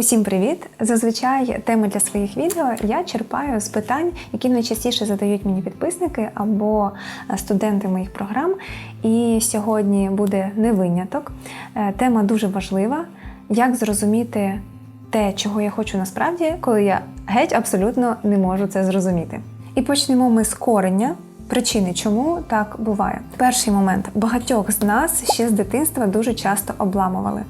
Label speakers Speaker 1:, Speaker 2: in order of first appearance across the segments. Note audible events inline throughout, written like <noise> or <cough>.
Speaker 1: Усім привіт! Зазвичай теми для своїх відео я черпаю з питань, які найчастіше задають мені підписники або е, студенти моїх програм. І сьогодні буде не виняток. Е, Тема дуже важлива: як зрозуміти те, чого я хочу насправді, коли я геть абсолютно не можу це зрозуміти. І почнемо ми з корення. Причини, чому так буває. Перший момент багатьох з нас ще з дитинства дуже часто обламували.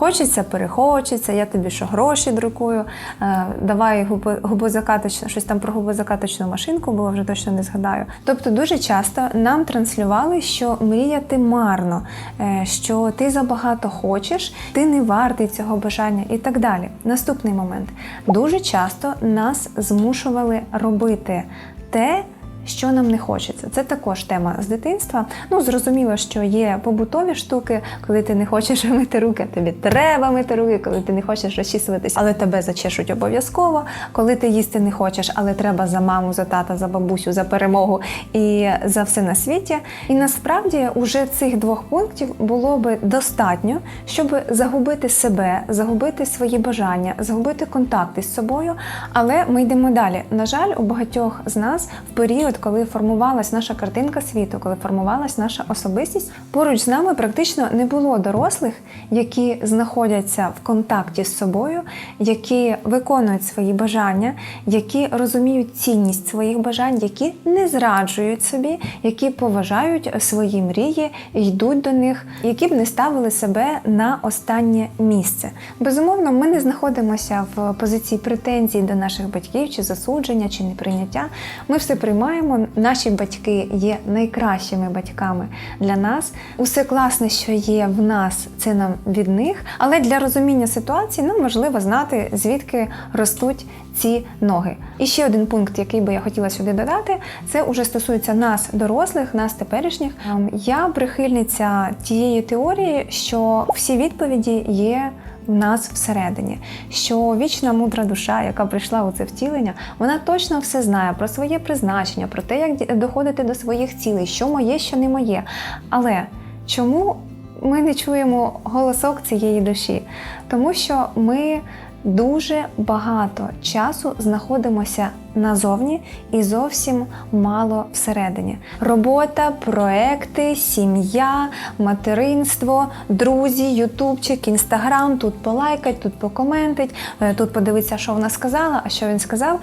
Speaker 1: Хочеться, перехочеться, я тобі що гроші друкую, е, давай губозакаточну, щось там про губозакаточну машинку було, вже точно не згадаю. Тобто дуже часто нам транслювали, що мріяти марно, е, що ти забагато хочеш, ти не вартий цього бажання і так далі. Наступний момент. Дуже часто нас змушували робити те, що нам не хочеться. Це також тема з дитинства. Ну, зрозуміло, що є побутові штуки, коли ти не хочеш <laughs> мити руки, тобі треба мити руки, коли ти не хочеш розчісуватись, але тебе зачешуть обов'язково. Коли ти їсти не хочеш, але треба за маму, за тата, за бабусю, за перемогу і за все на світі. І насправді уже цих двох пунктів було би достатньо, щоб загубити себе, загубити свої бажання, загубити контакти з собою. Але ми йдемо далі. На жаль, у багатьох з нас в період, коли формувалась наша картинка світу, коли формувалась наша особистість, поруч з нами практично не було дорослих, які знаходяться в контакті з собою, які виконують свої бажання, які розуміють цінність своїх бажань, які не зраджують собі, які поважають свої мрії, йдуть до них, які б не ставили себе на останнє місце. Безумовно, ми не знаходимося в позиції претензій до наших батьків, чи засудження, чи неприйняття. Ми все приймаємо. Наші батьки є найкращими батьками для нас. Усе класне, що є в нас, це нам від них. Але для розуміння ситуації нам важливо знати, звідки ростуть ці ноги. І ще один пункт, який би я хотіла сюди додати, це уже стосується нас, дорослих, нас теперішніх. Ем, Я прихильниця тієї теорії, що всі відповіді є. В нас всередині, що вічна мудра душа, яка прийшла у це втілення, вона точно все знає про своє призначення, про те, як доходити до своїх цілей, що моє, що не моє. Але чому ми не чуємо голосок цієї душі? Тому що ми дуже багато часу знаходимося назовні і зовсім мало всередині. Робота, проекти, сім'я, материнство, друзі, ютубчик, інстаграм, тут полайкать, тут покоментить, е, тут подивитися, що вона сказала, а що він сказав.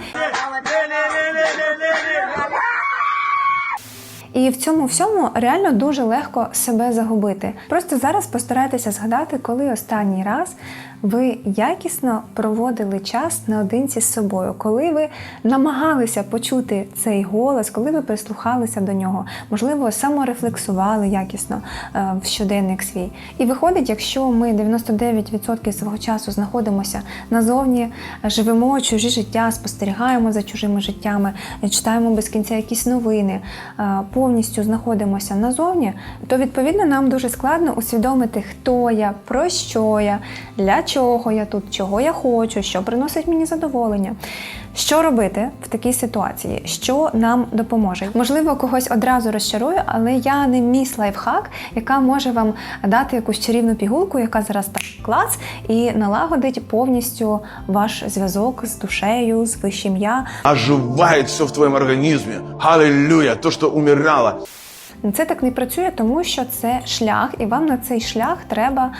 Speaker 1: І в цьому всьому реально дуже легко себе загубити. Просто зараз постарайтеся згадати, коли останній раз ви якісно проводили час наодинці з собою, коли ви намагалися почути цей голос, коли ви прислухалися до нього, можливо, саморефлексували якісно е, в щоденник свій. І виходить, якщо ми 99% свого часу знаходимося назовні, живемо чужі життя, спостерігаємо за чужими життями, читаємо без кінця якісь новини, е, повністю знаходимося назовні, то відповідно нам дуже складно усвідомити, хто я, про що я, для чого я тут, чого я хочу, що приносить мені задоволення. Що робити в такій ситуації? Що нам допоможе? Можливо, когось одразу розчарую, але я не міс лайфхак, яка може вам дати якусь чарівну пігулку, яка зараз так клац і налагодить повністю ваш зв'язок з душею, з вищим я,
Speaker 2: оживает все в твоем организме. Аллилуйя, то, что умирало.
Speaker 1: Це так не працює, тому що це шлях, і вам на цей шлях треба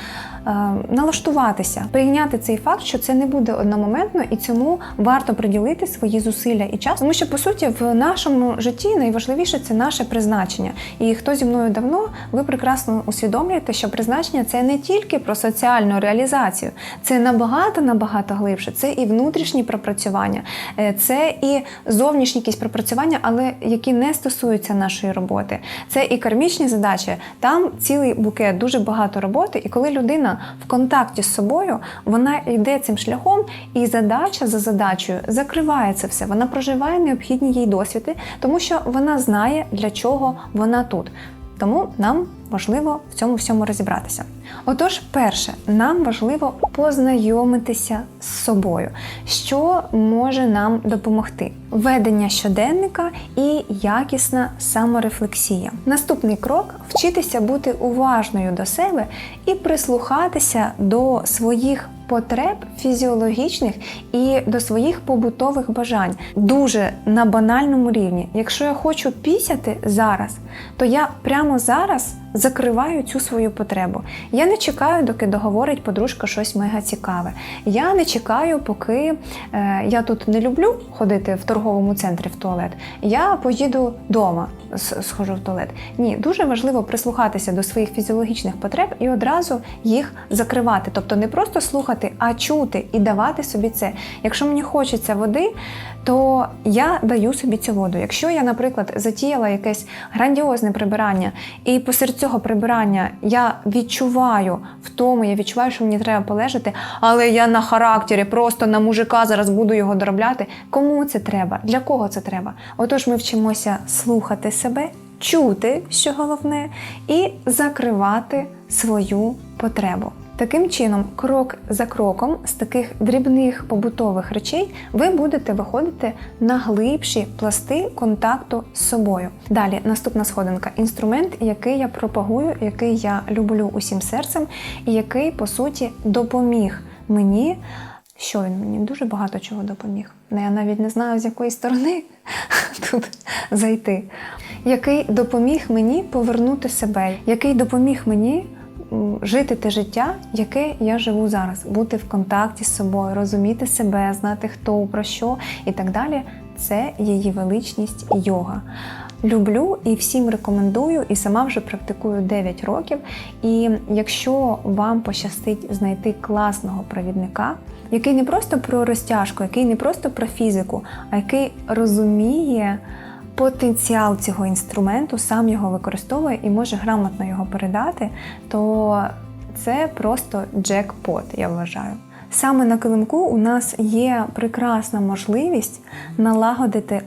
Speaker 1: налаштуватися, прийняти цей факт, що це не буде одномоментно, і цьому варто приділити свої зусилля і час. Тому що по суті в нашому житті найважливіше це наше призначення. І хто зі мною давно, ви прекрасно усвідомлюєте, що призначення це не тільки про соціальну реалізацію, це набагато набагато глибше. Це і внутрішні пропрацювання, е, це і зовнішні якісь пропрацювання, але які не стосуються нашої роботи. Це і кармічні задачі. Там цілий букет, дуже багато роботи. І коли людина в контакті з собою, вона йде цим шляхом, і задача за задачею закриває це все. Вона проживає необхідні їй досвіди, тому що вона знає, для чого вона тут. Тому нам важливо в цьому всьому розібратися. Отож, перше, нам важливо познайомитися з собою, що може нам допомогти. Ведення щоденника і якісна саморефлексія. Наступний крок вчитися бути уважною до себе і прислухатися до своїх потреб фізіологічних і до своїх побутових бажань. Дуже на банальному рівні. Якщо я хочу пісяти зараз, то я прямо зараз закриваю цю свою потребу. Я не чекаю, доки договорить подружка щось мега цікаве. Я не чекаю, поки е, я тут не люблю ходити в торговому центрі в туалет. Я поїду вдома, схожу в туалет. Ні, дуже важливо прислухатися до своїх фізіологічних потреб і одразу їх закривати. Тобто не просто слухати, а чути і давати собі це. Якщо мені хочеться води, то я даю собі цю воду. Якщо я, наприклад, затіяла якесь грандіозне прибирання, і посеред цього прибирання я відчуваю в тому, я відчуваю, що мені треба полежати, але я на характері, просто на мужика зараз буду його доробляти. Кому це треба? Для кого це треба? Отож, ми вчимося слухати себе, чути, що головне, і закривати свою потребу. Таким чином, крок за кроком, з таких дрібних побутових речей, ви будете виходити на глибші пласти контакту з собою. Далі, наступна сходинка інструмент, який я пропагую, який я люблю усім серцем, і який, по суті, допоміг мені. Що він мені дуже багато чого допоміг. Ну, Я навіть не знаю, з якої сторони <laughs> тут зайти. Який допоміг мені повернути себе, який допоміг мені жити те життя, яке я живу зараз, бути в контакті з собою, розуміти себе, знати хто про що і так далі. Це її величність йога. Люблю і всім рекомендую, і сама вже практикую 9 років. І якщо вам пощастить знайти класного провідника, який не просто про розтяжку, який не просто про фізику, а який розуміє потенціал цього інструменту, сам його використовує і може грамотно його передати, то це просто джекпот, я вважаю. Саме на килимку у нас є прекрасна можливість налагодити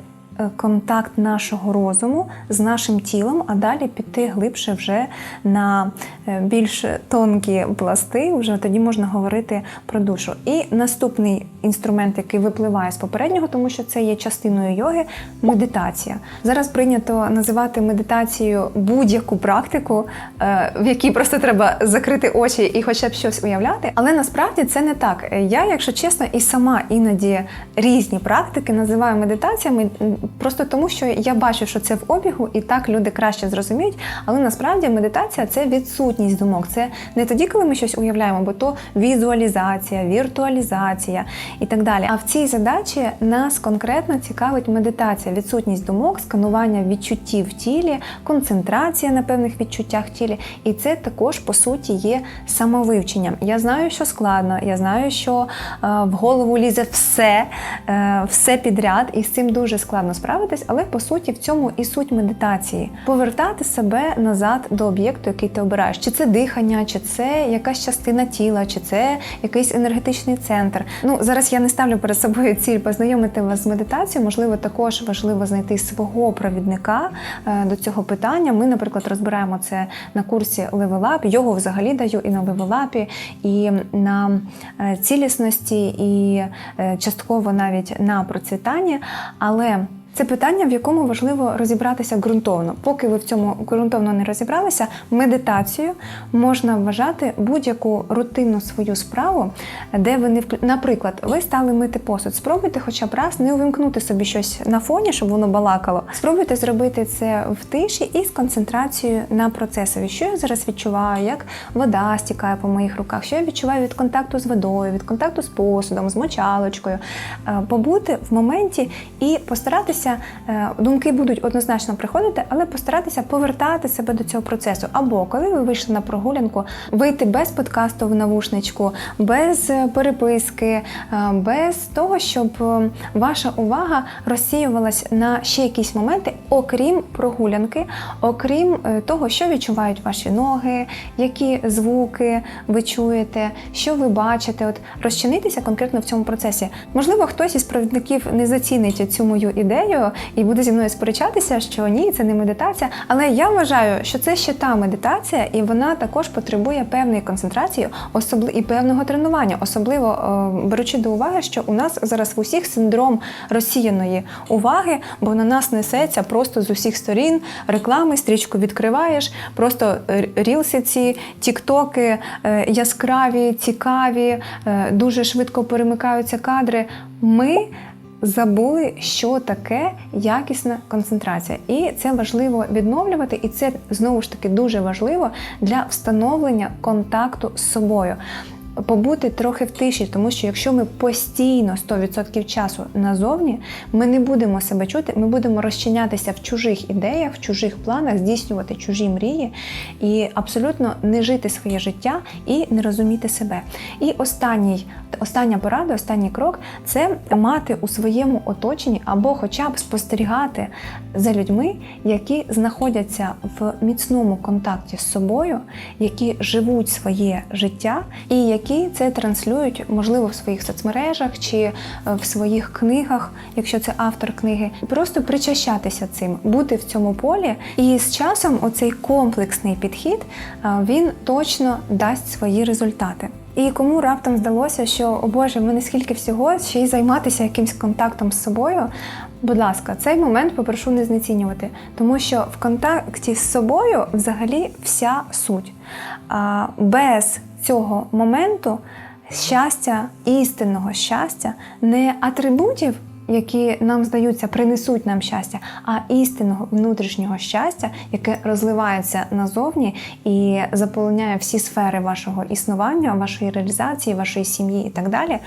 Speaker 1: контакт нашого розуму з нашим тілом, а далі піти глибше вже на е, більш тонкі пласти. Вже тоді можна говорити про душу. І наступний інструмент, який випливає з попереднього, тому що це є частиною йоги медитація. Зараз прийнято називати медитацією будь-яку практику, е, в якій просто треба закрити очі і хоча б щось уявляти. Але насправді це не так. Я, якщо чесно, і сама іноді різні практики називаю медитаціями просто тому, що я бачу, що це в обігу, і так люди краще зрозуміють. Але насправді медитація це відсутність думок. Це не тоді, коли ми щось уявляємо, бо то візуалізація, віртуалізація і так далі. А в цій задачі нас конкретно цікавить медитація, відсутність думок, сканування відчуттів в тілі, концентрація на певних відчуттях в тілі. І це також по суті є самовивченням. Я знаю, що складно, я знаю, що е, в голову лізе все, е, все підряд, і з цим дуже складно справитись, але по суті в цьому і суть медитації повертати себе назад до об'єкту, який ти обираєш. Чи це дихання, чи це якась частина тіла, чи це якийсь енергетичний центр. Ну зараз я не ставлю перед собою ціль познайомити вас з медитацією. Можливо, також важливо знайти свого провідника е, до цього питання. Ми, наприклад, розбираємо це на курсі Up. Його взагалі даю і на Up, і на е, цілісності, і е, частково навіть на процвітанні. Але це питання, в якому важливо розібратися ґрунтовно. Поки ви в цьому ґрунтовно не розібралися, медитацію можна вважати будь-яку рутинну свою справу, де ви не вклю... Наприклад, ви стали мити посуд. Спробуйте хоча б раз не увімкнути собі щось на фоні, щоб воно балакало. Спробуйте зробити це в тиші і з концентрацією на процесові. Що я зараз відчуваю, як вода стікає по моїх руках, що я відчуваю від контакту з водою, від контакту з посудом, з мочалочкою. Е, Побути в моменті і постаратися е, думки будуть однозначно приходити, але постаратися повертати себе до цього процесу. Або коли ви вийшли на прогулянку, вийти без подкасту в навушничку, без е, переписки, е, без того, щоб ваша увага розсіювалась на ще якісь моменти, окрім прогулянки, окрім того, що відчувають ваші ноги, які звуки ви чуєте, що ви бачите. От розчинитися конкретно в цьому процесі. Можливо, хтось із провідників не зацінить цю мою ідею, собою і буде зі мною сперечатися, що ні, це не медитація. Але я вважаю, що це ще та медитація, і вона також потребує певної концентрації, особливо і певного тренування, особливо е, беручи до уваги, що у нас зараз в усіх синдром розсіяної уваги, бо на нас несеться просто з усіх сторін реклами, стрічку відкриваєш, просто рілси ці, тіктоки е, яскраві, цікаві, е, дуже швидко перемикаються кадри. Ми забули, що таке якісна концентрація. І це важливо відновлювати, і це знову ж таки дуже важливо для встановлення контакту з собою. Побути трохи в тиші, тому що якщо ми постійно 100% часу назовні, ми не будемо себе чути, ми будемо розчинятися в чужих ідеях, в чужих планах, здійснювати чужі мрії і абсолютно не жити своє життя і не розуміти себе. І останній, остання порада, останній крок це мати у своєму оточенні або хоча б спостерігати за людьми, які знаходяться в міцному контакті з собою, які живуть своє життя і які це транслюють, можливо, в своїх соцмережах чи е, в своїх книгах, якщо це автор книги, просто причащатися цим, бути в цьому полі. І з часом оцей комплексний підхід е, він точно дасть свої результати. І кому раптом здалося, що о Боже, в мене скільки всього, ще й займатися якимсь контактом з собою. Будь ласка, цей момент попрошу не знецінювати, тому що в контакті з собою взагалі вся суть. А без цього моменту щастя, істинного щастя, не атрибутів, які нам здаються, принесуть нам щастя, а істинного внутрішнього щастя, яке розливається назовні і заполоняє всі сфери вашого існування, вашої реалізації, вашої сім'ї і так далі.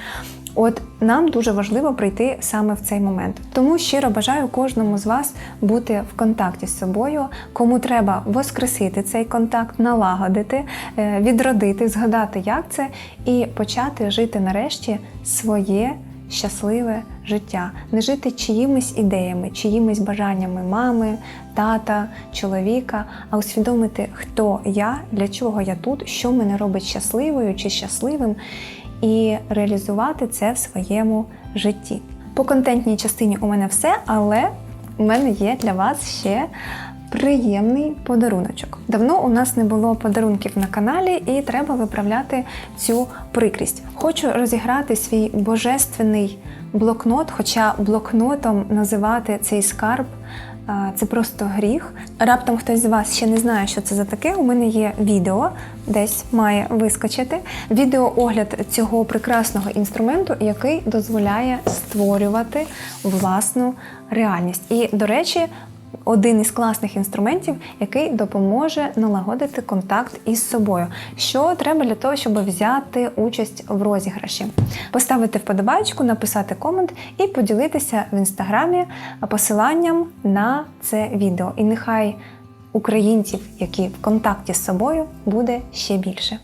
Speaker 1: От нам дуже важливо прийти саме в цей момент. Тому щиро бажаю кожному з вас бути в контакті з собою, кому треба воскресити цей контакт, налагодити, е, відродити, згадати, як це, і почати жити нарешті своє щасливе життя, не жити чиїмись ідеями, чиїмись бажаннями мами, тата, чоловіка, а усвідомити, хто я, для чого я тут, що мене робить щасливою чи щасливим, і реалізувати це в своєму житті. По контентній частині у мене все, але у мене є для вас ще приємний подаруночок. Давно у нас не було подарунків на каналі, і треба виправляти цю прикрість. Хочу розіграти свій божественний блокнот, хоча блокнотом називати цей скарб. Це просто гріх. Раптом хтось з вас ще не знає, що це за таке. У мене є відео, десь має вискочити. Відеоогляд цього прекрасного інструменту, який дозволяє створювати власну реальність. І, до речі, один із класних інструментів, який допоможе налагодити контакт із собою. Що треба для того, щоб взяти участь в розіграші? Поставити вподобайку, написати комент і поділитися в інстаграмі посиланням на це відео. І нехай українців, які в контакті з собою, буде ще більше.